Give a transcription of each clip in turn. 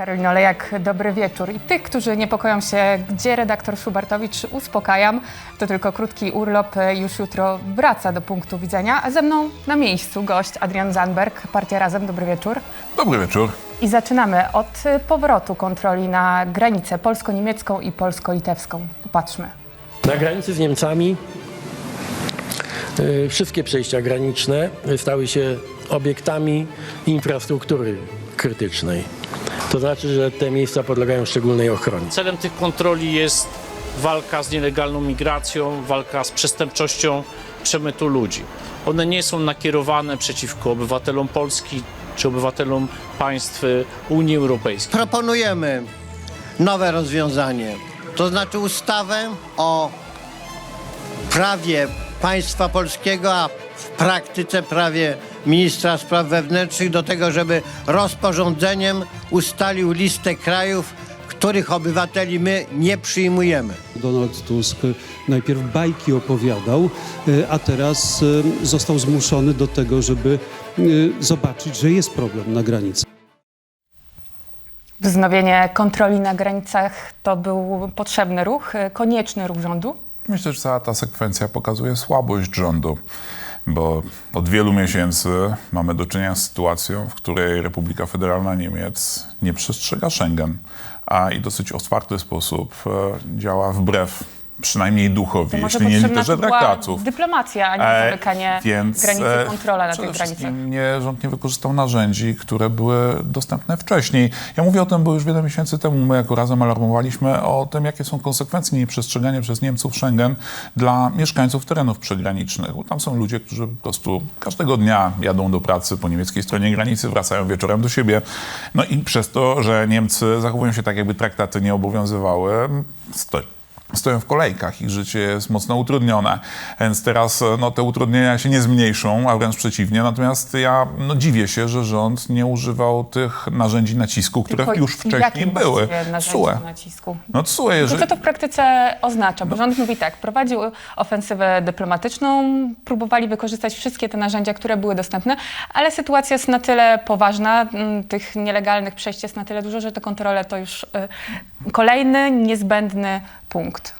Karolino Lejak, dobry wieczór. I tych, którzy niepokoją się, gdzie redaktor Szubartowicz, uspokajam. To tylko krótki urlop, już jutro wraca do punktu widzenia. A ze mną na miejscu gość Adrian Zandberg, Partia Razem, dobry wieczór. Dobry wieczór. I zaczynamy od powrotu kontroli na granicę polsko-niemiecką i polsko-litewską. Popatrzmy. Na granicy z Niemcami y, wszystkie przejścia graniczne stały się obiektami infrastruktury krytycznej. To znaczy, że te miejsca podlegają szczególnej ochronie. Celem tych kontroli jest walka z nielegalną migracją, walka z przestępczością przemytu ludzi. One nie są nakierowane przeciwko obywatelom Polski czy obywatelom państw Unii Europejskiej. proponujemy nowe rozwiązanie, to znaczy ustawę o prawie państwa polskiego, a w praktyce prawie ministra spraw wewnętrznych do tego, żeby rozporządzeniem ustalił listę krajów, których obywateli my nie przyjmujemy. Donald Tusk najpierw bajki opowiadał, e, a teraz e, został zmuszony do tego, żeby e, zobaczyć, że jest problem na granicy. Wznowienie kontroli na granicach to był potrzebny ruch, konieczny ruch rządu. Myślę, że cała ta sekwencja pokazuje słabość rządu, bo od wielu miesięcy mamy do czynienia z sytuacją, w której Republika Federalna Niemiec nie przestrzega Schengen, a i dosyć otwarty sposób e, działa wbrew przynajmniej duchowi, jeśli nie literze traktatów. dyplomacja, a nie E, zamykanie więc, granicy, e, kontrola na tych granicach. Nie, rząd nie wykorzystał narzędzi, które były dostępne wcześniej. Ja mówię o tym, bo już wiele miesięcy temu my jako Razem alarmowaliśmy o tym, jakie są konsekwencje nieprzestrzegania przez Niemców Schengen dla mieszkańców terenów przygranicznych. Bo tam są ludzie, którzy po prostu każdego dnia jadą do pracy po niemieckiej stronie granicy, wracają wieczorem do siebie. No i przez to, że Niemcy zachowują się tak, jakby traktaty nie obowiązywały, sto- stoją w kolejkach, ich życie jest mocno utrudnione. Więc teraz no, te utrudnienia się nie zmniejszą, a wręcz przeciwnie. Natomiast ja no, dziwię się, że rząd nie używał tych narzędzi nacisku, które Tylko już wcześniej były. SUE. nacisku? No jeżeli... co to w praktyce oznacza? Bo rząd mówi tak, prowadził ofensywę dyplomatyczną, próbowali wykorzystać wszystkie te narzędzia, które były dostępne, ale sytuacja jest na tyle poważna, m, tych nielegalnych przejść jest na tyle dużo, że te kontrole to już y, kolejny niezbędny punkt.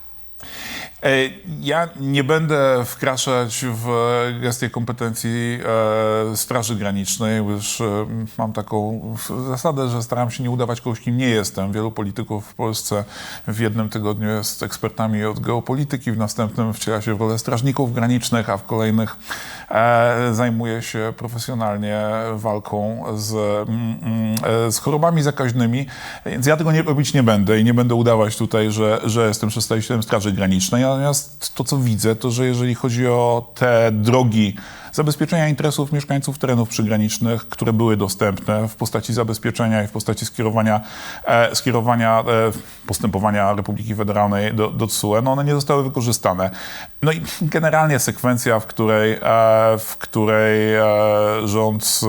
E, Ja nie będę wkraczać w gestie kompetencji e, Straży Granicznej, już e, mam taką zasadę, że staram się nie udawać kogoś, kim nie jestem. Wielu polityków w Polsce w jednym tygodniu jest ekspertami od geopolityki, w następnym wciela się w rolę strażników granicznych, a w kolejnych zajmuje się profesjonalnie walką z, mm, mm, z chorobami zakaźnymi. Więc ja tego nie robić nie będę i nie będę udawać tutaj, że, że jestem przedstawicielem Straży Granicznej. Natomiast to, co widzę, to że jeżeli chodzi o te drogi zabezpieczenia interesów mieszkańców terenów przygranicznych, które były dostępne w postaci zabezpieczenia i w postaci skierowania, e, skierowania e, postępowania Republiki Federalnej do, do TSUE, no one nie zostały wykorzystane. No i generalnie sekwencja, w której, e, w której e, rząd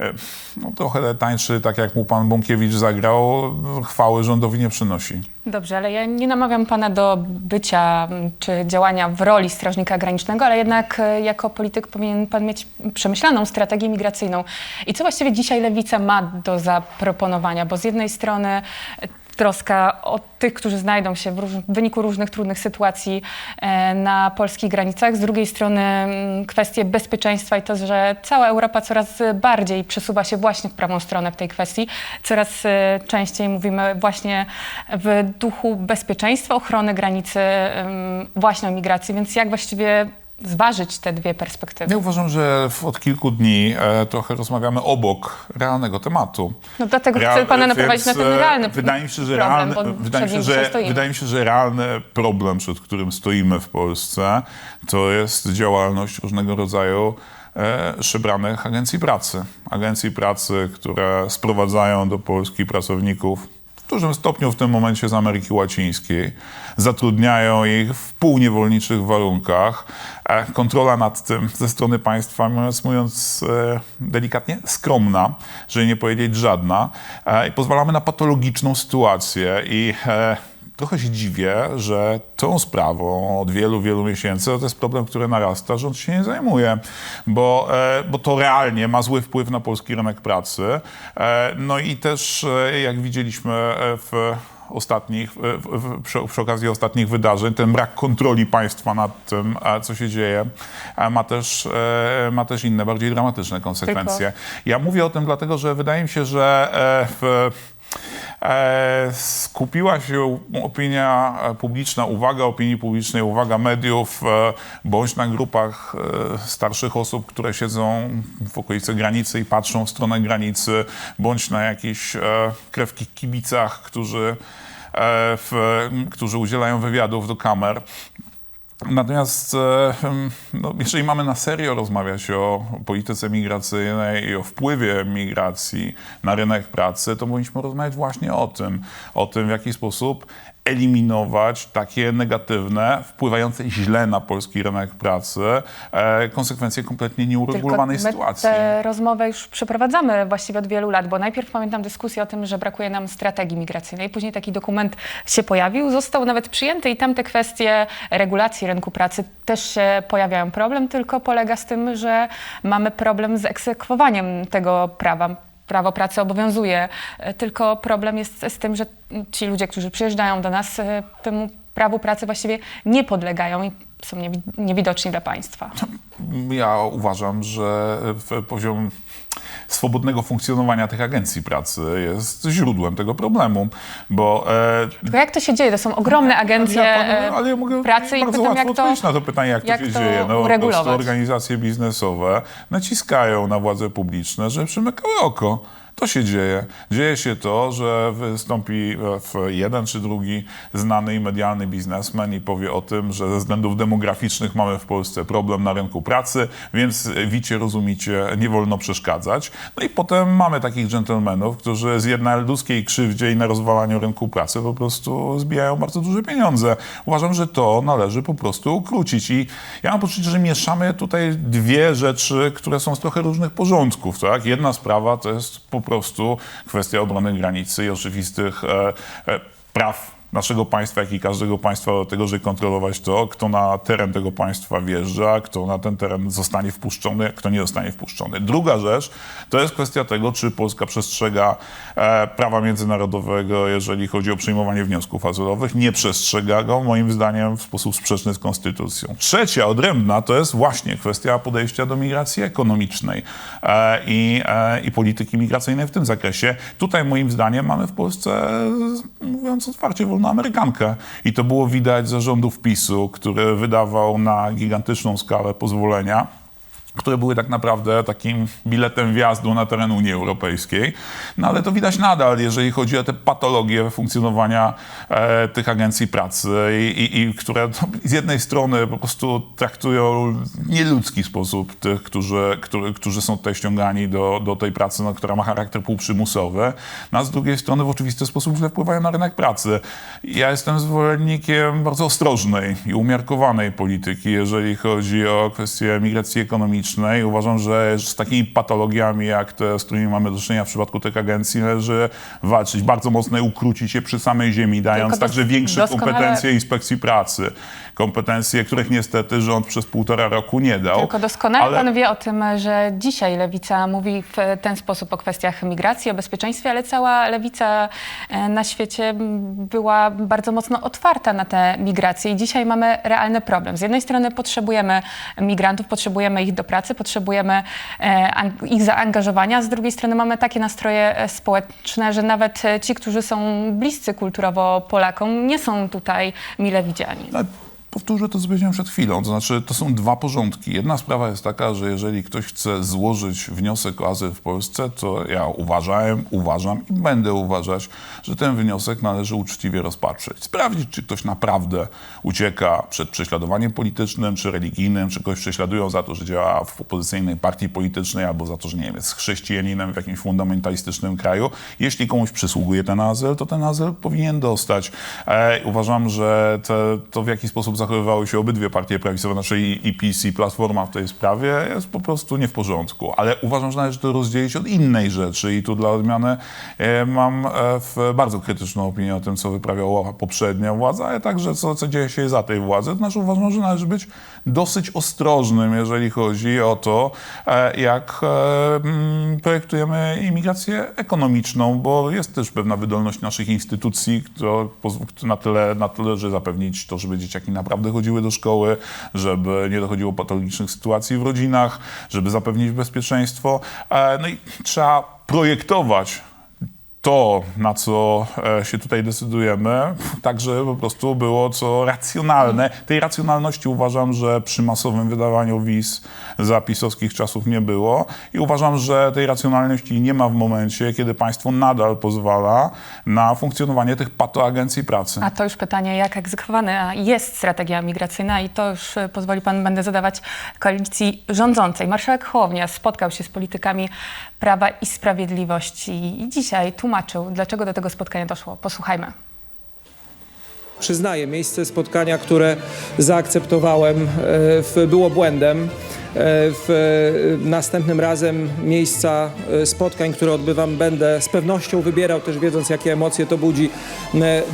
e, no, trochę tańszy, tak jak mu pan Bąkiewicz zagrał, chwały rządowi nie przynosi. Dobrze, ale ja nie namawiam pana do bycia czy działania w roli strażnika granicznego, ale jednak e, jako polityk powinien pan mieć przemyślaną strategię migracyjną. I co właściwie dzisiaj Lewica ma do zaproponowania? Bo z jednej strony e, troska o tych, którzy znajdą się w, róż- w wyniku różnych trudnych sytuacji e, na polskich granicach, z drugiej strony mm, kwestie bezpieczeństwa i to, że cała Europa coraz bardziej przesuwa się właśnie w prawą stronę w tej kwestii. Coraz e, częściej mówimy właśnie w duchu bezpieczeństwa, ochrony granicy, em, właśnie o migracji, więc jak właściwie zważyć te dwie perspektywy? Ja uważam, że od kilku dni e, trochę rozmawiamy obok realnego tematu. No dlatego chcę Real- pana naprowadzić na ten e, realny wydaje mi się, że problem, realny, wydaje mi się, że, wydaje mi się, że realny problem, przed którym stoimy w Polsce, to jest działalność różnego rodzaju e, szybranych agencji pracy. Agencji pracy, które sprowadzają do Polski pracowników dużym stopniu w tym momencie z Ameryki Łacińskiej, zatrudniają ich w półniewolniczych warunkach. E, Kontrola nad tym ze strony państwa, mówiąc, e, delikatnie, skromna, żeby nie powiedzieć żadna. E, I pozwalamy na patologiczną sytuację i trochę się dziwię, że tą sprawą od wielu, wielu miesięcy to jest problem, który narasta, rząd się nie zajmuje, bo, e, bo to realnie ma zły wpływ na polski rynek pracy. E, no i też, e, jak widzieliśmy w ostatnich, w, przy, przy okazji ostatnich wydarzeń, ten brak kontroli państwa nad tym, co się dzieje, ma też, ma też inne, bardziej dramatyczne konsekwencje. Ja mówię o tym dlatego, że wydaje mi się, że w, skupiła się opinia publiczna, uwaga opinii publicznej, uwaga mediów, e, bądź na grupach e, starszych osób, które siedzą w okolicy granicy i patrzą w stronę granicy, bądź na jakichś e, krewkich kibicach, którzy, e, w, którzy udzielają wywiadów do kamer. Natomiast e, no, jeżeli mamy na serio rozmawiać o polityce migracyjnej i o wpływie migracji na rynek pracy, to powinniśmy rozmawiać właśnie o tym, o tym w jaki sposób eliminować takie negatywne, wpływające źle na polski rynek pracy, e, konsekwencje kompletnie nieuregulowanej Tylko my sytuacji. tę rozmowę już przeprowadzamy właściwie od wielu lat, bo najpierw pamiętam dyskusję o tym, że brakuje nam strategii migracyjnej. Później taki dokument się pojawił, został nawet przyjęty i tam te kwestie regulacji rynku pracy też się pojawiają. Problem tylko polega z tym, że mamy problem z egzekwowaniem tego prawa. Prawo pracy obowiązuje, e, tylko problem jest z tym, że ci ludzie, którzy przyjeżdżają do nas, e, temu prawu pracy właściwie nie podlegają są niewi- niewidoczni dla państwa. Ja uważam, że poziom swobodnego funkcjonowania tych agencji pracy jest źródłem tego problemu, bo e, Tylko jak to się dzieje? To są ogromne agencje Ja panu- e, ale ja mogę pracy i bardzo pytam, łatwo jak to, odpowiedzieć na to pytanie, jak, jak to się to dzieje. No, uregulować? organizacje biznesowe naciskają na władze publiczne, żeby przymykały oko. To się dzieje. Dzieje się to, że wystąpi jeden czy drugi znany i medialny biznesmen i powie o tym, że ze względów demograficznych mamy w Polsce problem na rynku pracy, więc wicie, rozumicie, nie wolno przeszkadzać. No i potem mamy takich dżentelmenów, którzy z jedna ludzkiej krzywdzie i na rozwalaniu rynku pracy po prostu zbijają bardzo duże pieniądze. Uważam, że to należy po prostu ukrócić. I ja mam poczucie, że mieszamy tutaj dwie rzeczy, które są z trochę różnych porządków. Tak? Jedna sprawa to jest po prostu kwestia obrony granicy i oczywistych e, e, praw naszego państwa, jak i każdego państwa do tego, żeby kontrolować to, kto na teren tego państwa wjeżdża, kto na ten teren zostanie wpuszczony, kto nie zostanie wpuszczony. Druga rzecz to jest kwestia tego, czy Polska przestrzega e, prawa międzynarodowego, jeżeli chodzi o przyjmowanie wniosków azylowych. Nie przestrzega go, moim zdaniem, w sposób sprzeczny z konstytucją. Trzecia, odrębna, to jest właśnie kwestia podejścia do migracji ekonomicznej e, i, e, i polityki migracyjnej w tym zakresie. Tutaj, moim zdaniem, mamy w Polsce, mówiąc otwarcie, wolną Amerykankę. I to było widać za rządów PiSu, który wydawał na gigantyczną skalę pozwolenia które były tak naprawdę takim biletem wjazdu na teren Unii Europejskiej. No ale to widać nadal, jeżeli chodzi o te patologie funkcjonowania e, tych agencji pracy, i, i, i które no, z jednej strony po prostu traktują w nieludzki sposób tych, którzy, którzy, którzy są tutaj ściągani do, do tej pracy, no, która ma charakter półprzymusowy, no, a z drugiej strony w oczywisty sposób źle wpływają na rynek pracy. Ja jestem zwolennikiem bardzo ostrożnej i umiarkowanej polityki, jeżeli chodzi o kwestie migracji ekonomicznej. Uważam, że z takimi patologiami, jak te, z którymi mamy do czynienia w przypadku tych agencji, należy walczyć, bardzo mocno ukrócić je przy samej ziemi, dając Tylko także większe doskonale- kompetencje inspekcji pracy. Kompetencje, których niestety rząd przez półtora roku nie dał. Tylko doskonale Ale- pan wie o tym, że dzisiaj lewica mówi w ten sposób o kwestiach migracji, o bezpieczeństwie, ale cała lewica e, na świecie była bardzo mocno otwarta na te migracje i dzisiaj mamy realny problem. Z jednej strony potrzebujemy migrantów, potrzebujemy ich do pracy, potrzebujemy e, ich zaangażowania, z drugiej strony mamy takie nastroje e, społeczne, że nawet ci, którzy są bliscy kulturowo Polakom, nie są tutaj mile widziani. Powtórzę to, co powiedziałem przed chwilą. To znaczy, to są dwa porządki. Jedna sprawa jest taka, że jeżeli ktoś chce złożyć wniosek o azyl w Polsce, to ja uważałem, uważam i będę uważać, że ten wniosek należy uczciwie rozpatrzeć. Sprawdzić, czy ktoś naprawdę ucieka przed prześladowaniem politycznym, czy religijnym, czy kogoś prześladują za to, że działa w opozycyjnej partii politycznej, albo za to, że nie wiem, jest chrześcijaninem w jakimś fundamentalistycznym kraju. Jeśli komuś przysługuje ten azyl, to ten azyl powinien dostać. E, uważam, że te, to w jaki sposób zachowywały się obydwie partie prawicowe, znaczy i, i Platforma w tej sprawie, jest po prostu nie w porządku. Ale uważam, że należy to rozdzielić od innej rzeczy i tu dla odmiany e, mam e, bardzo krytyczną opinię o tym, co wyprawiała poprzednia władza, ale także co, co dzieje się za tej władzy. To znaczy uważam, że należy być dosyć ostrożnym, jeżeli chodzi o to, e, jak e, mm, projektujemy imigrację ekonomiczną, bo jest też pewna wydolność naszych instytucji, która na, tyle, na tyle, że zapewnić to, żeby dzieciaki naprawdę chodziły do szkoły, żeby nie dochodziło patologicznych sytuacji w rodzinach, żeby zapewnić bezpieczeństwo. E, No i trzeba projektować to, na co e, się tutaj decydujemy, tak żeby po prostu było co racjonalne. Tej racjonalności uważam, że przy masowym wydawaniu wiz za pisowskich czasów nie było i uważam, że tej racjonalności nie ma w momencie, kiedy państwo nadal pozwala na funkcjonowanie tych patoagencji pracy. A to już pytanie, jak egzekwowana jest strategia migracyjna i to już e, pozwoli pan, będę zadawać koalicji rządzącej. Marszałek Hołownia spotkał się z politykami Prawa i Sprawiedliwości i dzisiaj tłumaczył, dlaczego do tego spotkania doszło. Posłuchajmy. Przyznaję, miejsce spotkania, które zaakceptowałem, e, było błędem. E, W e, następnym razem miejsca spotkań, które odbywam, będę z pewnością wybierał, też wiedząc, jakie emocje to budzi,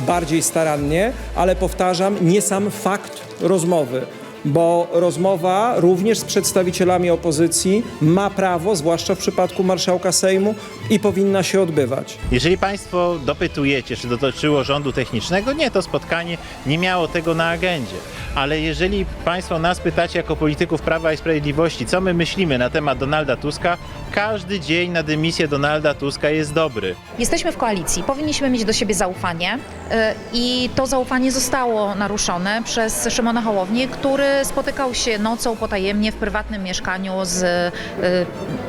bardziej starannie, ale powtarzam, nie sam fakt rozmowy. Bo rozmowa również z przedstawicielami opozycji ma prawo, zwłaszcza w przypadku marszałka Sejmu, i powinna się odbywać. Jeżeli Państwo dopytujecie, czy dotyczyło rządu technicznego, nie, to spotkanie nie miało tego na agendzie. Ale jeżeli Państwo nas pytacie jako polityków Prawa i Sprawiedliwości, co my myślimy na temat Donalda Tuska, każdy dzień na dymisję Donalda Tuska jest dobry. Jesteśmy w koalicji, powinniśmy mieć do siebie zaufanie y, i to zaufanie zostało naruszone przez Szymona Hołownię, który spotykał się nocą potajemnie w prywatnym mieszkaniu z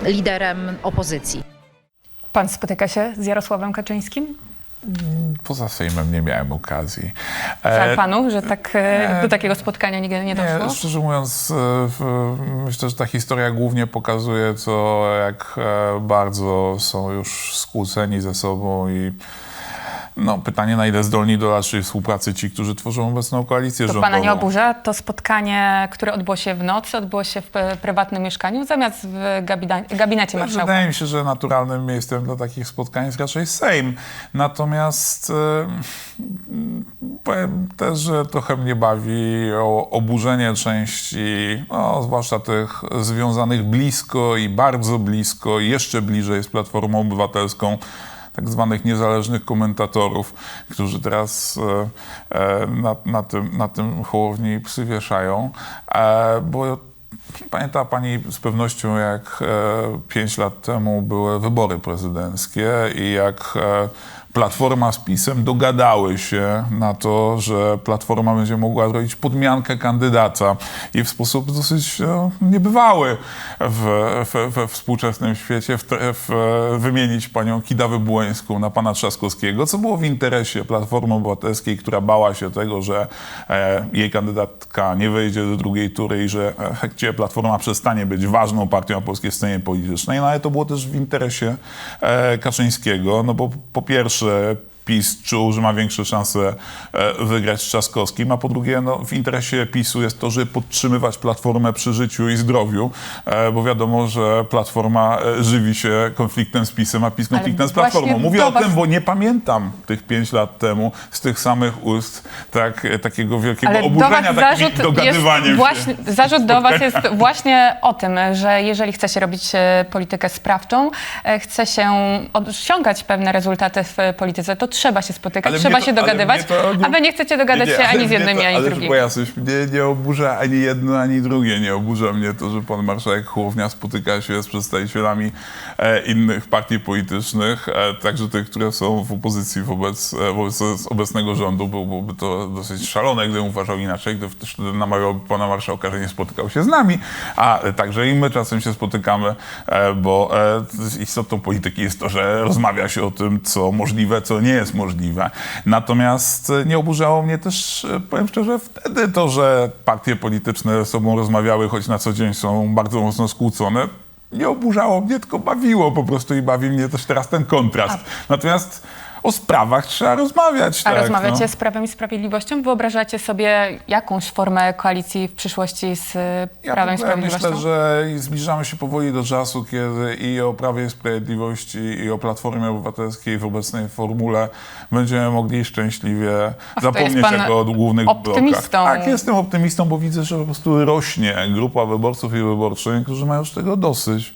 y, liderem opozycji. Pan spotyka się z Jarosławem Kaczyńskim? Poza Sejmem nie miałem okazji. Żal E, panu, że tak, e, nie. do takiego spotkania nie, nie doszło? Nie, szczerze mówiąc, e, myślę, że ta historia głównie pokazuje to, jak e, bardzo są już skłóceni ze sobą i no, pytanie, na ile zdolni do dalszej współpracy ci, którzy tworzą obecną koalicję To rządową. pana nie oburza? To spotkanie, które odbyło się w nocy, odbyło się w e, prywatnym mieszkaniu zamiast w gabina- gabinecie marszałka. Wydaje mi się, że naturalnym miejscem dla takich spotkań jest raczej Sejm. Natomiast e, powiem też, że trochę mnie bawi o oburzenie części, no, zwłaszcza tych związanych blisko i bardzo blisko jeszcze bliżej z Platformą Obywatelską tak zwanych niezależnych komentatorów, którzy teraz e, e, na, na, tym, na tym Hołowni psy wieszają, e, bo Pamięta Pani z pewnością, jak pięć lat temu były wybory prezydenckie i jak Platforma z PiSem dogadały się na to, że Platforma będzie mogła zrobić podmiankę kandydata i w sposób dosyć no, niebywały w, w, we współczesnym świecie w, w, wymienić panią Kidawę Błońską na pana Trzaskowskiego, co było w interesie Platformy Obywatelskiej, która bała się tego, że e, jej kandydatka nie wejdzie do drugiej tury i że e, gdzie Platforma przestanie być ważną partią na polskiej scenie politycznej, no ale to było też w interesie e, Kaczyńskiego, no bo po pierwsze czy PiS czuł, że ma większe szanse e, wygrać z Trzaskowskim, a po drugie no, w interesie PiSu jest to, żeby podtrzymywać Platformę przy życiu i zdrowiu, e, bo wiadomo, że Platforma e, żywi się konfliktem z PiSem, a PiS konfliktem z Platformą. Mówię o was- tym, bo nie pamiętam tych pięć lat temu z tych samych ust tak, takiego wielkiego Ale oburzenia, takim zarzut dogadywaniem właśnie, zarzut do was jest właśnie o tym, że jeżeli chce się robić politykę sprawczą, chce się osiągać pewne rezultaty w polityce, to trzeba się spotykać, Ale trzeba się to- ale dogadywać, to nie- a wy nie chcecie dogadać Nie, się nie, ani ale z jednymi, to, ani z ale drugimi. proszę jasność, mnie nie oburza ani jedno, ani drugie. Nie oburza mnie to, że pan marszałek Hołownia spotyka się z przedstawicielami e, innych partii politycznych, e, także tych, które są w opozycji wobec, e, wobec obecnego rządu. Był- Byłoby to dosyć szalone, gdybym uważał inaczej, gdyby też namawiałby pana marszałka, że nie spotykał się z nami, a także i my czasem się spotykamy, e, bo e, istotą polityki jest to, że rozmawia się o tym, co możliwe, co nie jest możliwe. Natomiast e, nie oburzało mnie też, e, powiem szczerze, wtedy to, że partie polityczne ze sobą rozmawiały, choć na co dzień są bardzo mocno skłócone. Nie oburzało mnie, tylko bawiło po prostu i bawi mnie też teraz ten kontrast. Natomiast o sprawach trzeba rozmawiać. A tak, rozmawiacie no. z Prawem i Sprawiedliwością? Wyobrażacie sobie jakąś formę koalicji w przyszłości z y, Ja Prawem i Sprawiedliwością? myślę, że zbliżamy się powoli do czasu, kiedy i o Prawie i Sprawiedliwości, i o Platformie Obywatelskiej w obecnej formule będziemy mogli szczęśliwie Ach, zapomnieć jako o głównych optymistą. blokach. Tak, jestem optymistą, bo widzę, że po prostu rośnie grupa wyborców i wyborczyń, którzy mają już tego dosyć.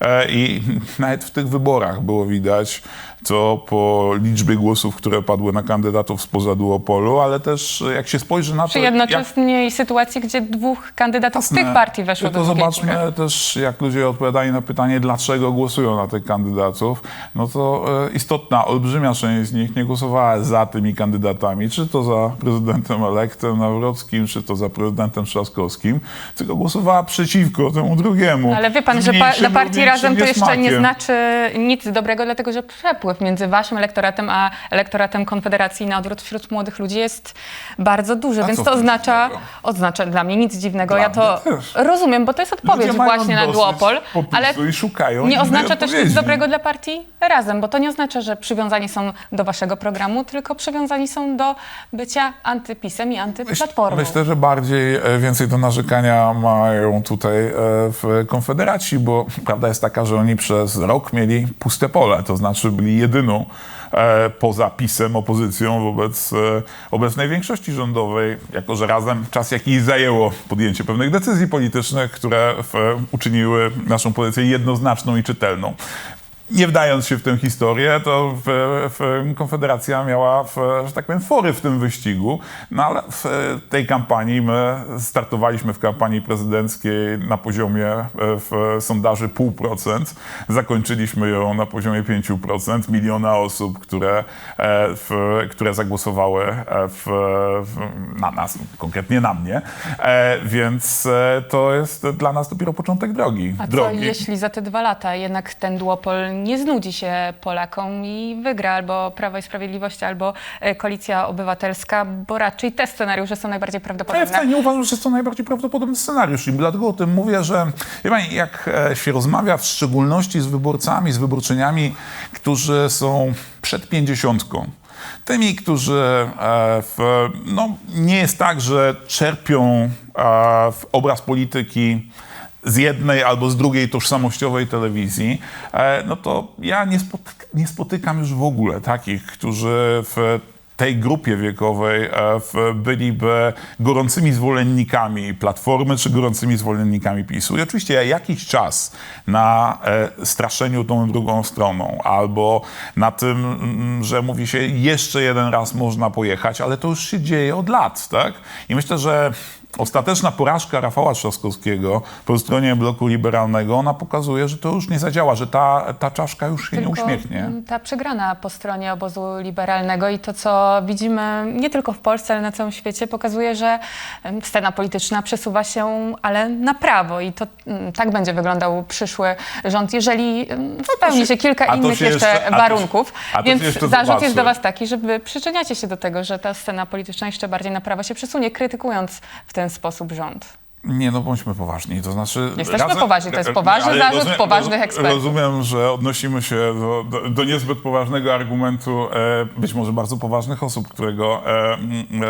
E, I nawet w tych wyborach było widać, co po liczbie głosów, które padły na kandydatów spoza duopolu, ale też jak się spojrzy na to, Przy jak jednoczesnej sytuacji, gdzie dwóch kandydatów z tych Jasne. partii weszło Tylko do drugiej zobaczmy tury. też, jak ludzie odpowiadali na pytanie, dlaczego głosują na tych kandydatów. No to e, istotna, olbrzymia część z nich nie głosowała za tymi kandydatami, czy to za prezydentem elektem Nawrockim, czy to za prezydentem Trzaskowskim, tylko głosowała przeciwko temu drugiemu. Ale wie pan, że pa, dla partii Razem to jeszcze nie znaczy nic dobrego, dlatego że przepływ między waszym elektoratem a elektoratem Konfederacji na odwrót wśród młodych ludzi jest bardzo duży, A więc co to w tym oznacza, dziwnego? oznacza dla mnie nic dziwnego. Dla ja to mnie też. rozumiem, bo to jest odpowiedź Ludzie mają właśnie na dosyć duopol, popisu ale i szukają nie innej oznacza też nic dobrego dla partii Razem, bo to nie oznacza, że przywiązani są do waszego programu, tylko przywiązani są do bycia antypisem i antyplatformą. Myślę, że bardziej e, więcej do narzekania mają tutaj e, w Konfederacji, bo prawda jest taka, że oni przez rok mieli puste pole, to znaczy byli jedyną e, poza PiSem opozycją wobec e, obecnej większości rządowej, jako że razem czas jakiś zajęło podjęcie pewnych decyzji politycznych, które w, uczyniły naszą pozycję jednoznaczną i czytelną. Nie wdając się w tę historię, to w, w Konfederacja miała, w, że tak powiem, fory w tym wyścigu, no ale w tej kampanii my startowaliśmy w kampanii prezydenckiej na poziomie e, w sondaży 0,5%, zakończyliśmy ją na poziomie 5%, miliona osób, które, e, w, które zagłosowały e, w, na nas, konkretnie na mnie, więc to jest dla nas dopiero początek drogi. A co drogi. jeśli za te dwa lata jednak ten duopol nie znudzi się Polakom i wygra albo Prawo i Sprawiedliwość, albo e, Koalicja Obywatelska, bo raczej te scenariusze są najbardziej Ja prawdopodobne. wcale nie uważam, że jest to najbardziej prawdopodobny scenariusz i dlatego o tym mówię, że wie pani, jak e, się rozmawia w szczególności z wyborcami, z wyborczyniami, którzy są przed pięćdziesiątką, tymi, którzy e, w, no, nie jest tak, że czerpią w obraz polityki z jednej albo z drugiej tożsamościowej telewizji, e, no to ja nie, spotyk- nie spotykam już w ogóle takich, którzy w tej grupie wiekowej e, byliby gorącymi zwolennikami Platformy czy gorącymi zwolennikami PiSu. I oczywiście jakiś czas na e, straszeniu tą drugą stroną albo na tym, mm, że mówi się jeszcze jeden raz można pojechać, ale to już się dzieje od lat, tak? I myślę, że Ostateczna porażka Rafała Trzaskowskiego po stronie bloku liberalnego, ona pokazuje, że to już nie zadziała, że ta, ta czaszka już się nie Tylko, uśmiechnie. mm, Ta przegrana po stronie obozu liberalnego i to, co widzimy nie tylko w Polsce, ale na całym świecie, pokazuje, że scena polityczna przesuwa się, ale na prawo i to mm, tak będzie wyglądał przyszły rząd, jeżeli spełni się- się kilka innych się jeszcze, jeszcze- a warunków. a Więc jeszcze zarzut zobaczy. jest do was taki, że wy przyczyniacie się do tego, że ta scena polityczna jeszcze bardziej na prawo się przesunie, krytykując w ten sposób rząd. Nie, no bądźmy poważni. To znaczy. Jesteśmy poważni, to jest poważny zarzut rozumiem- poważnych ekspertów. Rozumiem, że odnosimy się do, do, do niezbyt poważnego argumentu e, być może bardzo poważnych osób, które go e,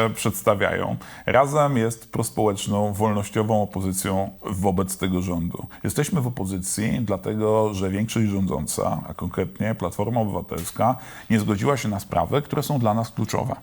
e, przedstawiają. Razem jest prospołeczną, wolnościową opozycją wobec tego rządu. Jesteśmy w opozycji, dlatego że większość rządząca, a konkretnie Platforma Obywatelska, nie zgodziła się na sprawy, które są dla nas kluczowe.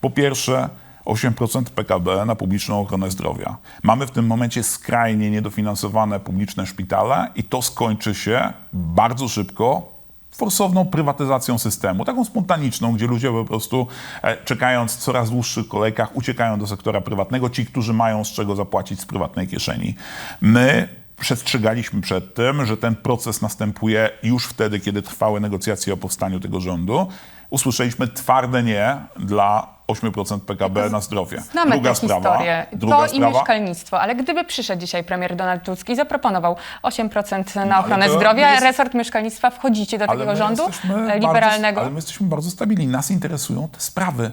Po pierwsze, 8% PKB na publiczną ochronę zdrowia. Mamy w tym momencie skrajnie niedofinansowane publiczne szpitale i to skończy się bardzo szybko forsowną prywatyzacją systemu, taką spontaniczną, gdzie ludzie po prostu e, czekając w coraz dłuższych kolejkach uciekają do sektora prywatnego, ci, którzy mają z czego zapłacić z prywatnej kieszeni. My przestrzegaliśmy przed tym, że ten proces następuje już wtedy, kiedy trwały negocjacje o powstaniu tego rządu. Usłyszeliśmy twarde nie dla 8% PKB na zdrowie. Znamy druga tę sprawa, historię. druga to i sprawa, mieszkalnictwo. Ale gdyby przyszedł dzisiaj premier Donald Tusk i zaproponował 8% na ale ochronę to zdrowia, jest- resort mieszkalnictwa, wchodzicie do takiego my rządu e, bardzo- liberalnego? ale my jesteśmy bardzo stabilni. Nas interesują te sprawy.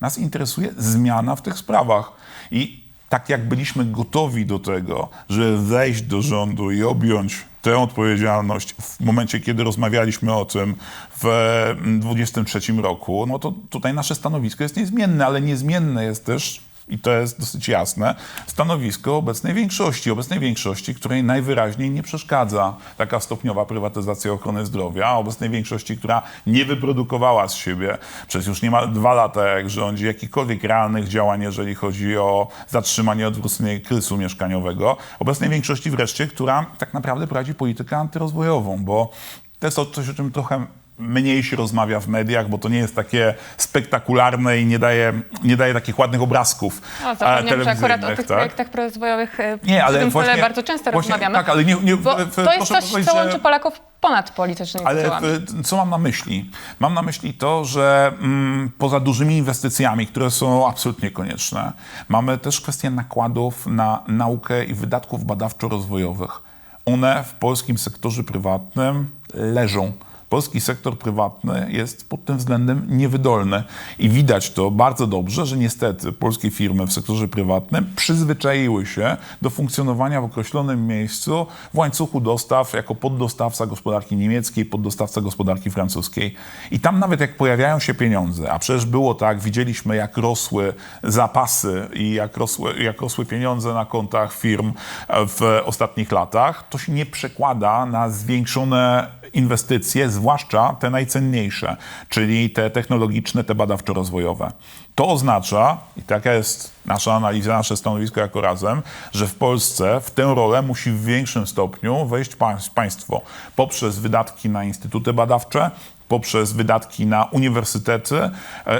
Nas interesuje zmiana w tych sprawach. I tak jak byliśmy gotowi do tego, żeby wejść do rządu i objąć tę odpowiedzialność w momencie, kiedy rozmawialiśmy o tym w 2023 roku, no to tutaj nasze stanowisko jest niezmienne, ale niezmienne jest też i to jest dosyć jasne, stanowisko obecnej większości. Obecnej większości, której najwyraźniej nie przeszkadza taka stopniowa prywatyzacja ochrony zdrowia, obecnej większości, która nie wyprodukowała z siebie przez już niemal dwa lata, jak rządzi, jakichkolwiek realnych działań, jeżeli chodzi o zatrzymanie odwrócenia kryzysu mieszkaniowego. Obecnej większości wreszcie, która tak naprawdę prowadzi politykę antyrozwojową, bo to jest coś, o czym trochę mniej się rozmawia w mediach, bo to nie jest takie spektakularne i nie daje, nie daje takich ładnych obrazków No, zapewniam, że akurat o tych tak? projektach rozwojowych e, Nie, ale przy tym właśnie, bardzo często właśnie, rozmawiamy. Tak, ale nie, nie, bo w- w- to jest coś, co że- łączy Polaków ponad politycznymi ale w- co mam na myśli? Mam na myśli to, że mm, poza dużymi inwestycjami, które są absolutnie konieczne, mamy też kwestię nakładów na naukę i wydatków badawczo-rozwojowych. One w polskim sektorze prywatnym leżą. Polski sektor prywatny jest pod tym względem niewydolny i widać to bardzo dobrze, że niestety polskie firmy w sektorze prywatnym przyzwyczaiły się do funkcjonowania w określonym miejscu w łańcuchu dostaw jako poddostawca gospodarki niemieckiej, poddostawca gospodarki francuskiej. I tam nawet jak pojawiają się pieniądze, a przecież było tak, widzieliśmy jak rosły zapasy i jak rosły, jak rosły pieniądze na kontach firm w ostatnich latach, to się nie przekłada na zwiększone inwestycje, zwłaszcza te najcenniejsze, czyli te technologiczne, te badawczo-rozwojowe. To oznacza, i taka jest nasza analiza, nasze stanowisko jako razem, że w Polsce w tę rolę musi w większym stopniu wejść pań- państwo poprzez wydatki na instytuty badawcze, poprzez wydatki na uniwersytety, e,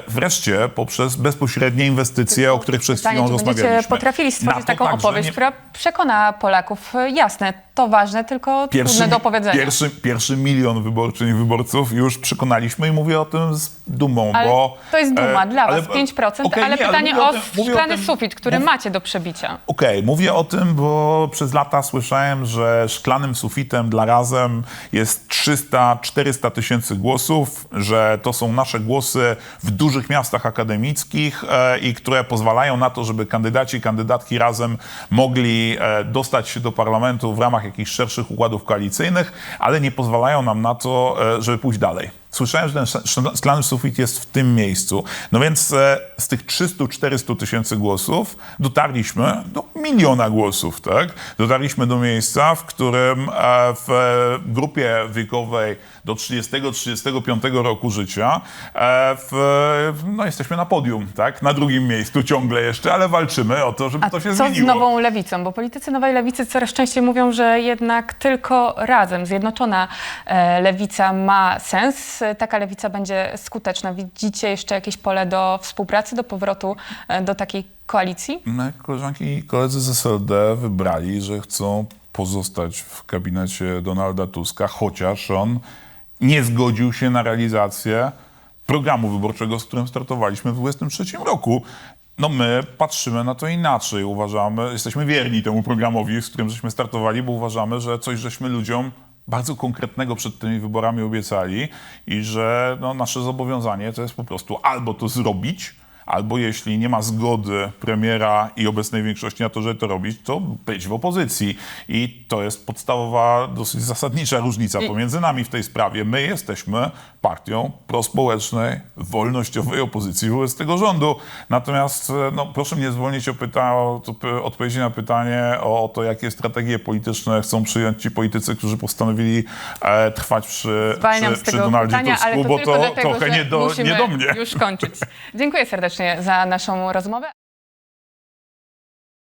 wreszcie poprzez bezpośrednie inwestycje, o których przed chwilą czy będziecie rozmawialiśmy. potrafili stworzyć taką także opowieść, nie- która przekona Polaków. E, Jasne, to ważne, tylko trudne do opowiedzenia. Pierwszy, pierwszy milion wyborczyń i wyborców już przekonaliśmy i mówię o tym z dumą, Ale bo... to jest duma e, dla ale- was, 5%, okej, ale nie, pytanie mówię o, tym- szklany tym- sufit, który mów- macie do przebicia. Okej, mówię o tym, bo przez lata słyszałem, że szklanym sufitem dla Razem jest 300-400 tysięcy głosów, że to są nasze głosy w dużych miastach akademickich e, i które pozwalają na to, żeby kandydaci i kandydatki Razem mogli e, dostać się do parlamentu w ramach jakichś szerszych układów koalicyjnych, ale nie pozwalają nam na to, e, żeby pójść dalej. Słyszałem, że ten sz- szklany sufit jest w tym miejscu. No więc e, z tych 300-400 tysięcy głosów dotarliśmy do miliona głosów, tak? Dotarliśmy do miejsca, w którym e, w e, grupie wiekowej do 30-35 roku życia w, no, jesteśmy na podium, tak? Na drugim miejscu ciągle jeszcze, ale walczymy o to, żeby A to się co zmieniło. z nową lewicą? Bo politycy nowej lewicy coraz częściej mówią, że jednak tylko razem, zjednoczona lewica ma sens. Taka lewica będzie skuteczna. Widzicie jeszcze jakieś pole do współpracy, do powrotu e, do takiej koalicji? No, koleżanki i koledzy z SLD wybrali, że chcą pozostać w gabinecie Donalda Tuska, chociaż on nie zgodził się na realizację programu wyborczego, z którym startowaliśmy w 2023 roku. No my patrzymy na to inaczej. Uważamy, jesteśmy wierni temu programowi, z którym żeśmy startowali, bo uważamy, że coś żeśmy ludziom bardzo konkretnego przed tymi wyborami obiecali i że no, nasze zobowiązanie to jest po prostu albo to zrobić, albo jeśli nie ma zgody premiera i obecnej większości na to, żeby to robić, to być w opozycji. I to jest podstawowa, dosyć zasadnicza różnica pomiędzy nami w tej sprawie. My jesteśmy partią prospołecznej, wolnościowej opozycji wobec tego rządu. Natomiast e, no, proszę mnie zwolnić o, pyta- o odpowiedzi na pytanie o to, jakie strategie polityczne chcą przyjąć ci politycy, którzy postanowili e, trwać przy, Zwalniam przy, przy Donaldzie pytania, Tusku, bo to dlatego, trochę nie do, nie do mnie. już kończyć. Dziękuję serdecznie za naszą rozmowę.